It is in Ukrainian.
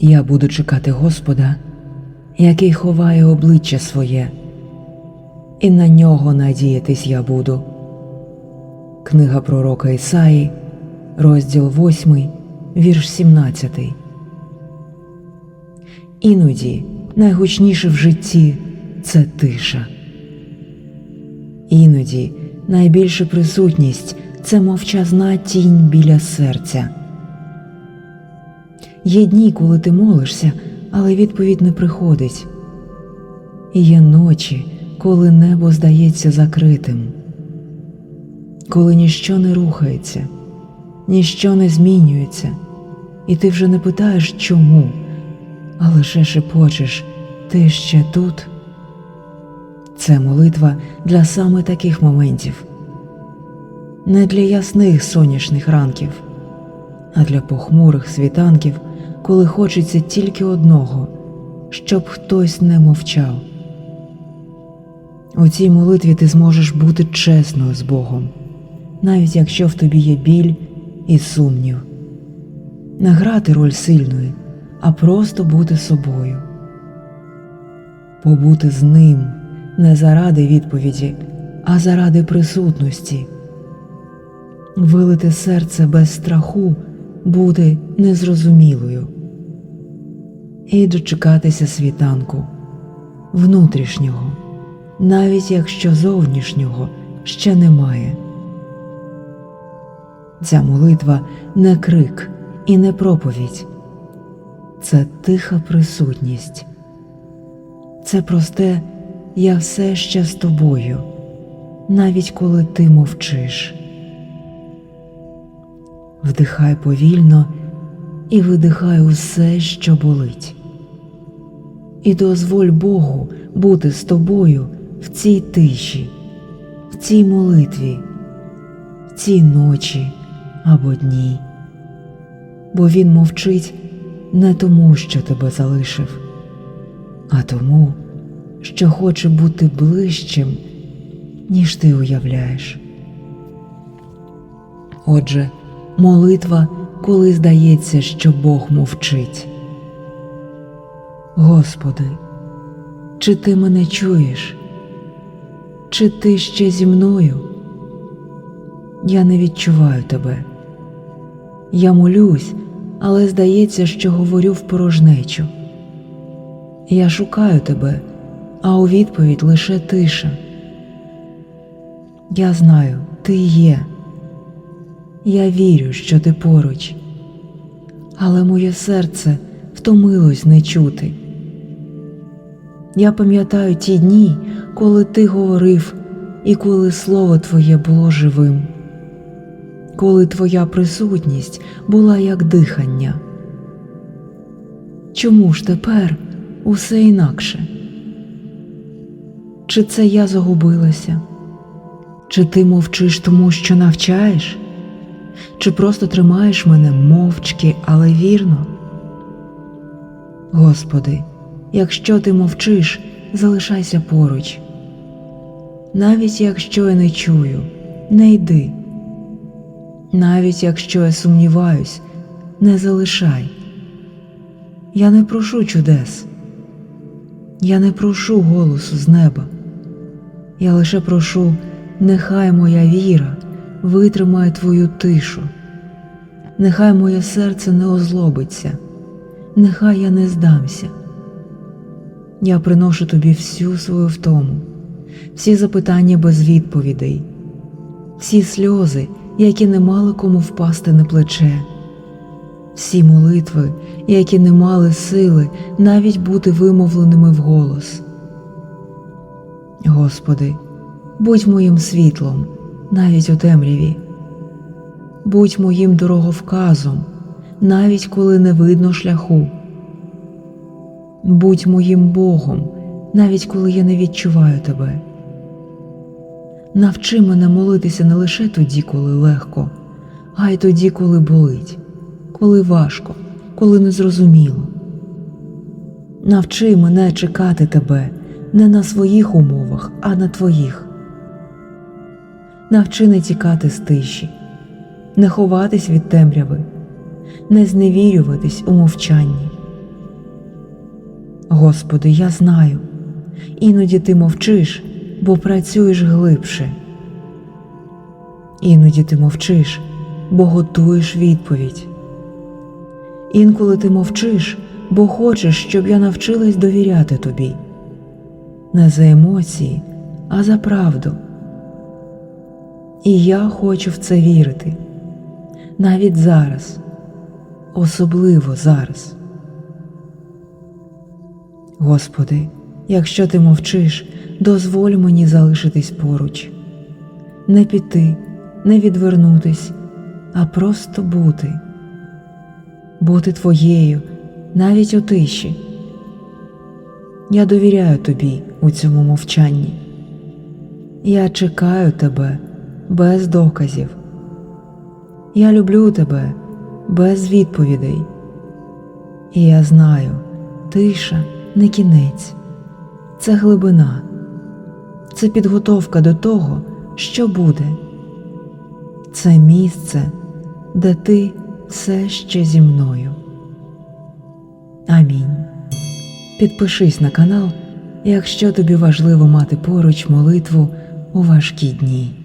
Я буду чекати Господа, який ховає обличчя своє, і на нього надіятись я буду. Книга пророка Ісаї, розділ 8, вірш 17. Іноді найгучніше в житті це тиша. Іноді найбільша присутність це мовчазна тінь біля серця. Є дні, коли ти молишся, але відповідь не приходить. І є ночі, коли небо здається закритим, коли ніщо не рухається, ніщо не змінюється, і ти вже не питаєш чому, а лише шепочеш ти ще тут. Це молитва для саме таких моментів, не для ясних сонячних ранків, а для похмурих світанків, коли хочеться тільки одного, щоб хтось не мовчав. У цій молитві ти зможеш бути чесною з Богом, навіть якщо в тобі є біль і сумнів, не грати роль сильної, а просто бути собою, побути з ним не заради відповіді, а заради присутності, вилити серце без страху, бути незрозумілою і дочекатися світанку, внутрішнього, навіть якщо зовнішнього ще немає. Ця молитва не крик і не проповідь, це тиха присутність, це просте я все ще з тобою, навіть коли ти мовчиш. Вдихай повільно і видихай усе, що болить. І дозволь Богу бути з тобою в цій тиші, в цій молитві, в цій ночі або дні, бо Він мовчить не тому, що тебе залишив, а тому, що хоче бути ближчим, ніж ти уявляєш. Отже, молитва, коли здається, що Бог мовчить. Господи, чи ти мене чуєш? Чи ти ще зі мною? Я не відчуваю тебе. Я молюсь, але здається, що говорю в порожнечу. Я шукаю тебе, а у відповідь лише тиша. Я знаю, ти є. Я вірю, що ти поруч, але моє серце втомилось не чути. Я пам'ятаю ті дні, коли ти говорив і коли слово твоє було живим, коли твоя присутність була як дихання. Чому ж тепер усе інакше? Чи це я загубилася? Чи ти мовчиш тому, що навчаєш? Чи просто тримаєш мене мовчки, але вірно? Господи, якщо ти мовчиш, залишайся поруч. Навіть якщо я не чую, не йди. Навіть якщо я сумніваюсь, не залишай. Я не прошу чудес. Я не прошу голосу з неба. Я лише прошу, нехай моя віра витримає твою тишу, нехай моє серце не озлобиться, нехай я не здамся. Я приношу тобі всю свою втому, всі запитання без відповідей, всі сльози, які не мали кому впасти на плече, всі молитви, які не мали сили навіть бути вимовленими вголос. Господи, будь моїм світлом навіть у темряві, будь моїм дороговказом, навіть коли не видно шляху. Будь моїм Богом, навіть коли я не відчуваю тебе. Навчи мене молитися не лише тоді, коли легко, а й тоді, коли болить, коли важко, коли незрозуміло. Навчи мене чекати тебе не на своїх умовах, а на твоїх. Навчи не тікати з тиші, не ховатись від темряви, не зневірюватись у мовчанні, Господи, я знаю, іноді ти мовчиш, бо працюєш глибше. Іноді ти мовчиш, бо готуєш відповідь. Інколи ти мовчиш, бо хочеш, щоб я навчилась довіряти тобі. Не за емоції, а за правду. І я хочу в це вірити. Навіть зараз, особливо зараз. Господи, якщо ти мовчиш, дозволь мені залишитись поруч, не піти, не відвернутись, а просто бути, бути твоєю навіть у тиші. Я довіряю тобі у цьому мовчанні. Я чекаю тебе без доказів. Я люблю тебе без відповідей. І я знаю, тиша не кінець, це глибина, це підготовка до того, що буде. Це місце, де ти все ще зі мною. Амінь. Підпишись на канал, якщо тобі важливо мати поруч молитву у важкі дні.